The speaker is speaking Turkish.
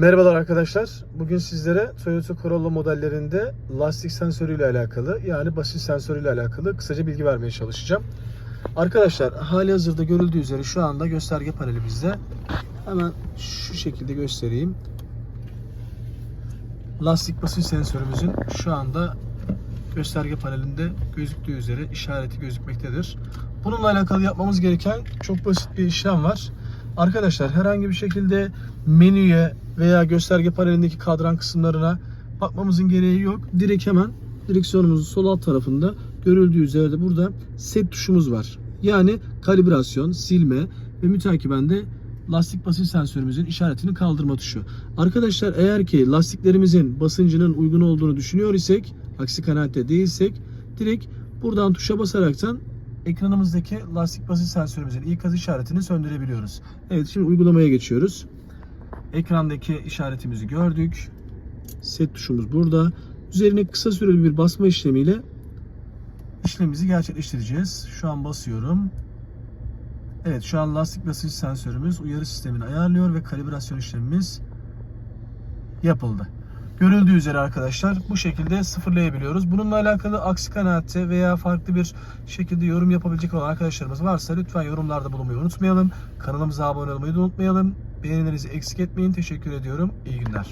Merhabalar arkadaşlar. Bugün sizlere Toyota Corolla modellerinde lastik sensörüyle alakalı yani basınç sensörüyle alakalı kısaca bilgi vermeye çalışacağım. Arkadaşlar hali hazırda görüldüğü üzere şu anda gösterge paneli bizde. Hemen şu şekilde göstereyim. Lastik basınç sensörümüzün şu anda gösterge panelinde gözüktüğü üzere işareti gözükmektedir. Bununla alakalı yapmamız gereken çok basit bir işlem var. Arkadaşlar herhangi bir şekilde menüye veya gösterge panelindeki kadran kısımlarına bakmamızın gereği yok. Direkt hemen direksiyonumuzun sol alt tarafında görüldüğü üzere de burada set tuşumuz var. Yani kalibrasyon, silme ve mütakiben de lastik basınç sensörümüzün işaretini kaldırma tuşu. Arkadaşlar eğer ki lastiklerimizin basıncının uygun olduğunu düşünüyor isek, aksi kanaatte değilsek direkt buradan tuşa basaraktan ekranımızdaki lastik basınç sensörümüzün ikaz işaretini söndürebiliyoruz. Evet şimdi uygulamaya geçiyoruz. Ekrandaki işaretimizi gördük. Set tuşumuz burada. Üzerine kısa süreli bir basma işlemiyle işlemimizi gerçekleştireceğiz. Şu an basıyorum. Evet şu an lastik basınç sensörümüz uyarı sistemini ayarlıyor ve kalibrasyon işlemimiz yapıldı. Görüldüğü üzere arkadaşlar bu şekilde sıfırlayabiliyoruz. Bununla alakalı aksi kanaatte veya farklı bir şekilde yorum yapabilecek olan arkadaşlarımız varsa lütfen yorumlarda bulunmayı unutmayalım. Kanalımıza abone olmayı da unutmayalım. Beğenilerinizi eksik etmeyin. Teşekkür ediyorum. İyi günler.